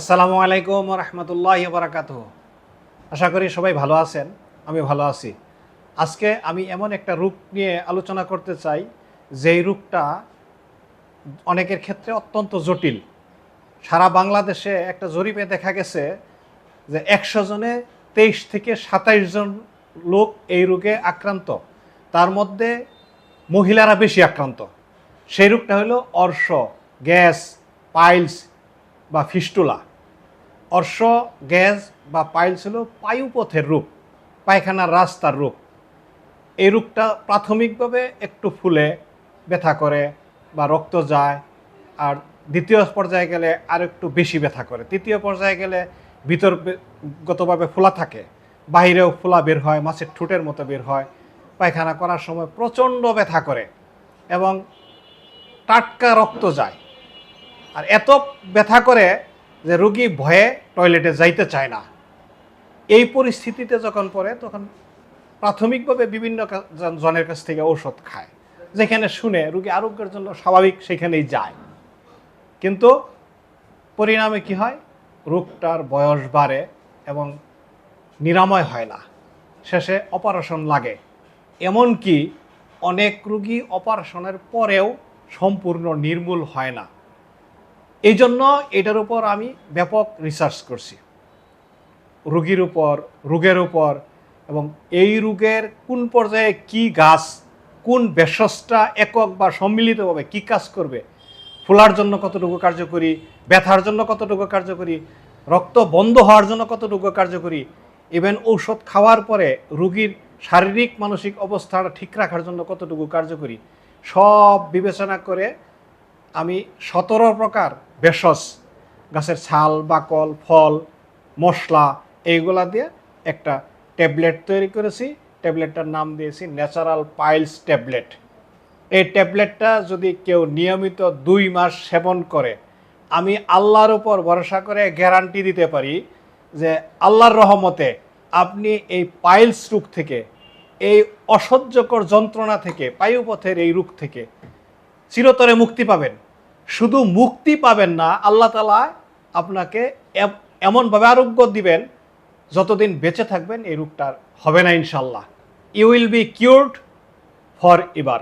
আসসালামু আলাইকুম রহমতুল্লাহ বারাকাত আশা করি সবাই ভালো আছেন আমি ভালো আছি। আজকে আমি এমন একটা রূপ নিয়ে আলোচনা করতে চাই, যেই রূপটা অনেকের ক্ষেত্রে অত্যন্ত জটিল। সারা বাংলাদেশে একটা জরিপে দেখা গেছে যে একশো জনে তেইশ থেকে সাতাইশ জন লোক এই রোগে আক্রান্ত। তার মধ্যে মহিলারা বেশি আক্রান্ত। সেই রোগটা হলো অর্শ, গ্যাস, পাইলস বা ফিস্টুলা। অর্শ, গ্যাস বা পাইলস হলো পায়ুপথের রূপ, পায়খানার রাস্তার রূপ। এই রূপটা প্রাথমিকভাবে একটু ফুলে, ব্যথা করে বা রক্ত যায়। আর দ্বিতীয় পর্যায়ে গেলে আর একটু বেশি ব্যথা করে। তৃতীয় পর্যায়ে গেলে ভিতরগতভাবে ফোলা থাকে বাইরেও ফোলা বের হয়, মাছের ঠোঁটের মতো বের হয়। পায়খানা করার সময় প্রচণ্ড ব্যথা করে এবং টাটকা রক্ত যায়। আর এত ব্যথা করে যে রুগী ভয়ে টয়লেটে যাইতে চায় না। এই পরিস্থিতিতে যখন পড়ে, তখন প্রাথমিকভাবে বিভিন্ন জনের কাছ থেকে ঔষধ খায়। যেখানে শুনে রুগী আরোগ্যের জন্য স্বাভাবিক সেখানেই যায়। কিন্তু পরিণামে কি হয়? রোগটার বয়স বাড়ে এবং নিরাময় হয় না। শেষে অপারেশন লাগে। এমনকি অনেক রুগী অপারেশনের পরেও সম্পূর্ণ নির্মূল হয় না। এই জন্য এটার উপর আমি ব্যাপক রিসার্চ করছি। রোগীর উপর, রোগের উপর, এবং এই রোগের কোন পর্যায়ে কি গাছ, কোন ভেষজটা একক বা সম্মিলিতভাবে কি কাজ করবে, ফোলার জন্য কতটুকু কার্যকরী, ব্যথার জন্য কতটুকু কার্যকরী, রক্ত বন্ধ হওয়ার জন্য কতটুকু কার্যকরী ইভেন ঔষধ খাওয়ার পরে রোগীর শারীরিক, মানসিক অবস্থা ঠিক রাখার জন্য কতটুকু কার্যকরী, সব বিবেচনা করে আমি সতেরো প্রকার ভেষজ, গাছের ছাল, বাকল, ফল, মশলা, এইগুলা দিয়ে একটা ট্যাবলেট তৈরি করেছি। ট্যাবলেটটার নাম দিয়েছি ন্যাচারাল পাইলস ট্যাবলেট। এই ট্যাবলেটটা যদি কেউ নিয়মিত দুই মাস সেবন করে, আমি আল্লাহর উপর ভরসা করে গ্যারান্টি দিতে পারি যে আল্লাহর রহমতে আপনি এই পাইলস রোগ থেকে, এই অসহ্যকর যন্ত্রণা থেকে পায়ুপথের এই রোগ থেকে চিরতরে মুক্তি পাবেন। শুধু মুক্তি পাবেন না, আল্লাহ তালা আপনাকে এম- এমনভাবে আরোগ্য দিবেন, যতদিন বেঁচে থাকবেন এই রোগটার হবে না ইনশাল্লাহ you will be cured for এবার